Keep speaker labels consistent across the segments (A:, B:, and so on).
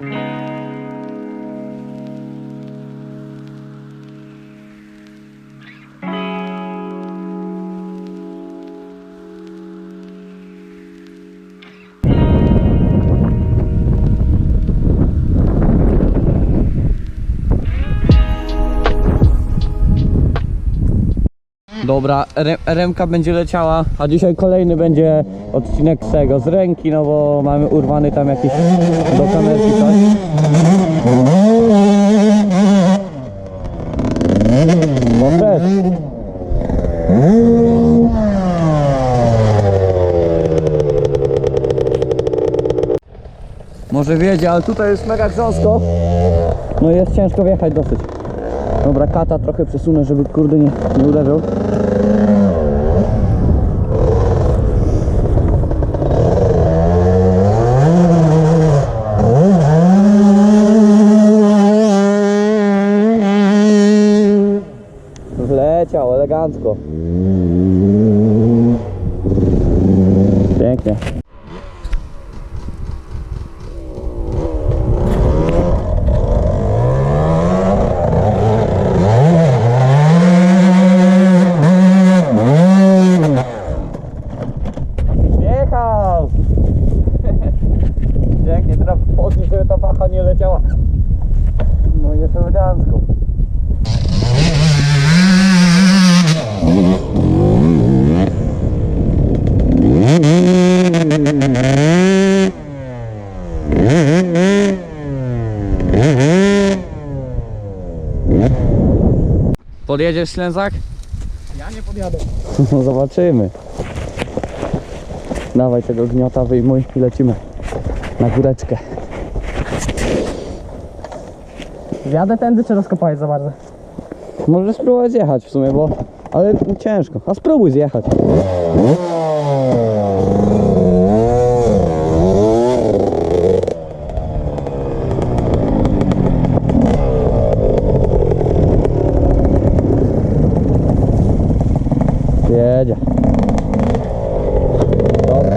A: Thank you. Dobra, re- remka będzie leciała, a dzisiaj kolejny będzie odcinek z tego, z ręki, no bo mamy urwany tam jakiś do kamerki coś. No też. Może wiedzie, ale tutaj jest mega grząsko. No jest ciężko wjechać dosyć. Dobra, kata trochę przesunę, żeby kurde nie, nie uderzył. Elegancko. Podjedziesz ślęzak?
B: Ja nie podjadę.
A: No zobaczymy. Dawaj tego gniota, wyjmuj i lecimy na góreczkę.
B: Wjadę tędy czy rozkopałeś za bardzo?
A: Możesz spróbować zjechać w sumie, bo... Ale ciężko. A spróbuj zjechać. Jedzie. Dobra.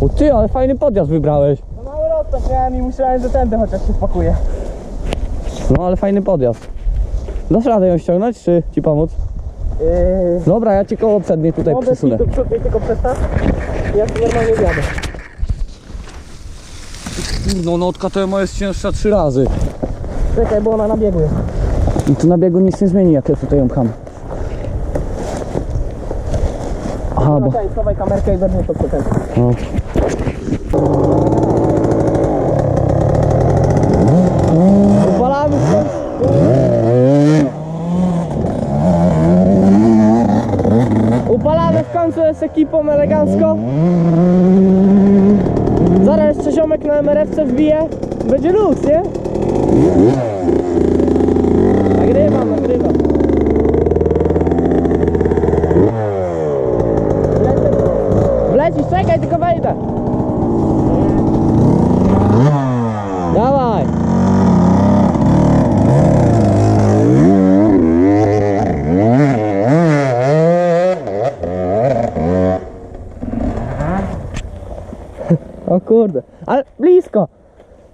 A: O ty, ale fajny podjazd wybrałeś.
B: No mały rozpęd miałem i myślałem, że tędy chociaż się wpakuje.
A: No ale fajny podjazd. Dasz radę ją ściągnąć, czy ci pomóc?
B: Yy,
A: Dobra, ja ci koło przednie tutaj
B: mogę
A: przesunę.
B: ci do przodu i tylko przestaw. Ja tu normalnie wjadę.
A: No notka to jest cięższa trzy razy.
B: Czekaj, bo ona na biegu jest.
A: I tu na biegu nic nie zmieni, jak ja tutaj ją pcham. Aha, bo...
B: Czekaj, schowaj kamerkę i weźmie to przyczepę.
A: No. Upalamy
B: w końcu z ekipą elegancko. Zaraz jeszcze ziomek na MRF-ce wbije. Będzie luz, nie? Nagrywam, nagrywam. Wlecisz, czekaj, tylko wejdę.
A: Dawaj!
B: O kurde, ale blisko.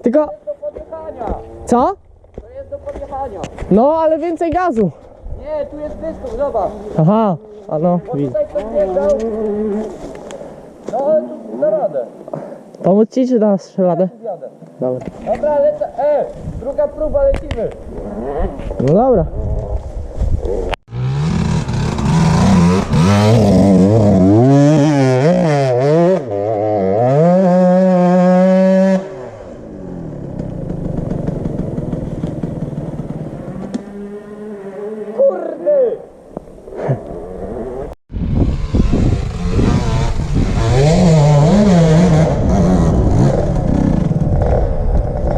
B: Tylko...
A: Do podjechania!
B: Co?
A: To jest do podjechania!
B: No, ale więcej gazu.
A: Nie, tu jest dystans, zobacz!
B: Aha, a no,
A: Bo
B: widzę.
A: tutaj ktoś wjeżdżał. No ale tu da radę.
B: Pomóc ci, czy dasz radę? Dobra.
A: Dobra, lecę. E! Druga próba, lecimy.
B: No dobra.
A: Kurde!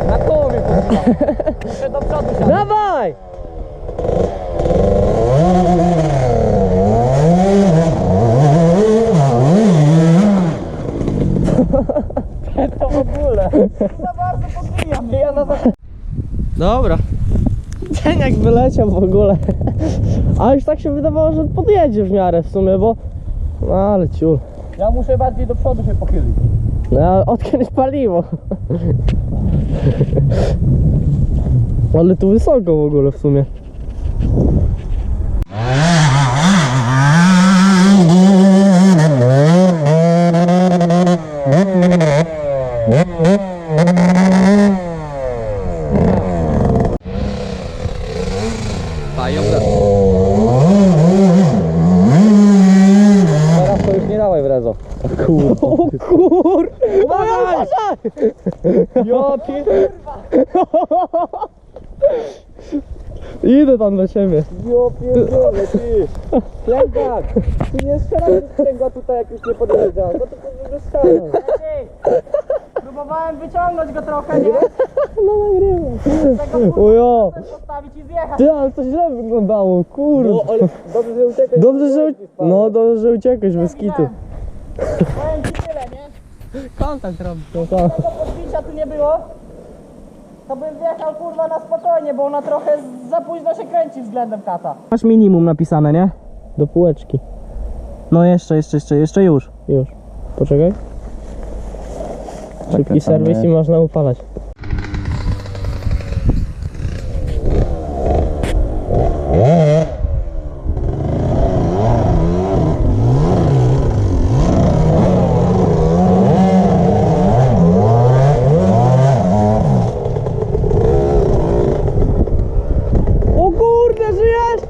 A: Na połowie Jeszcze do przodu siadam.
B: Dawaj!
A: To w ogóle. Za bardzo. Ja na.
B: Dobra. Ten jak wyleciał w ogóle. A już tak się wydawało, że podjedzie w miarę w sumie, bo... No ale ciul.
A: Ja muszę bardziej do przodu się pochylić.
B: No ja odkręć paliwo. Ale tu wysoko w ogóle w sumie.
A: Fają Teraz to już nie dawaj w rezo.
B: Kur... O kur... Uważaj!
A: Pier...
B: Idę tam do ciebie.
A: Ja pierdolę, ty! Klękak! Ty nie strzelaj do tutaj, jak już nie podjeżdżam. No to to strzelam.
C: Próbowałem wyciągnąć go trochę, nie?
B: No nagrywam.
C: Tego
B: Ojo!
C: kurwa postawić i zjechać.
B: Ty, ale to źle wyglądało, kurde.
A: No, ale dobrze, że uciekłeś.
B: Dobrze, że... No, dobrze, że uciekłeś bez kitu.
C: Powiem ci tyle, nie?
B: Kontakt robisz. No tak.
C: Tego podbicia tu nie było, to bym wjechał kurwa na spokojnie, bo ona trochę za późno się kręci względem kata.
B: Masz minimum napisane, nie? Do półeczki. No jeszcze, jeszcze, jeszcze, jeszcze już. Już. Poczekaj. Szybki serwis i można upalać. O kurde, żyjesz?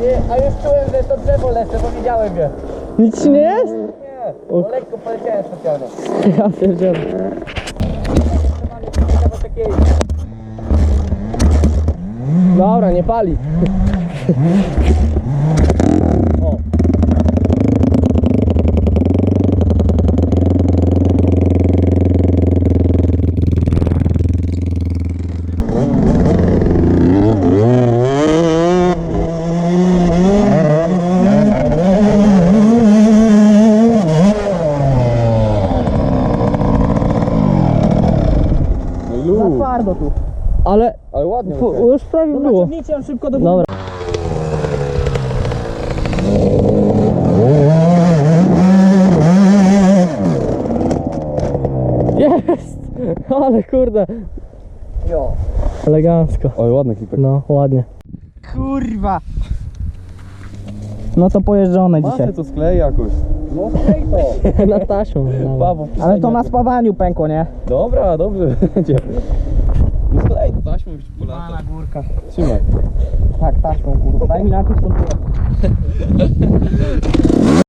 A: Nie, a już czułem, że to drzewo lecę, bo widziałem je.
B: Nic ci nie jest?
A: Nie, bo lekko poleciałem specjalnie.
B: Ja pierdzielę. Dobra, nie pali.
C: Twardo tu.
B: Ale
A: Ale ładnie.
B: już prawie było.
C: Ciągnijcie ją szybko do
B: Dobra. Jest! Ale kurde,
A: Jo.
B: elegancko.
A: Oj, ładny klipek.
B: No, ładnie.
C: Kurwa. No to pojeżdżone dzisiaj.
A: to sklej jakoś. No sklej to.
B: Na taśmą. dawaj.
A: Paweł,
C: Ale to na spawaniu pękło, nie?
A: Dobra, dobrze będzie. No sklej taśmą już polata.
C: na górka.
A: Trzymaj.
C: Tak, taśmą kurwa. Daj mi najpierw tą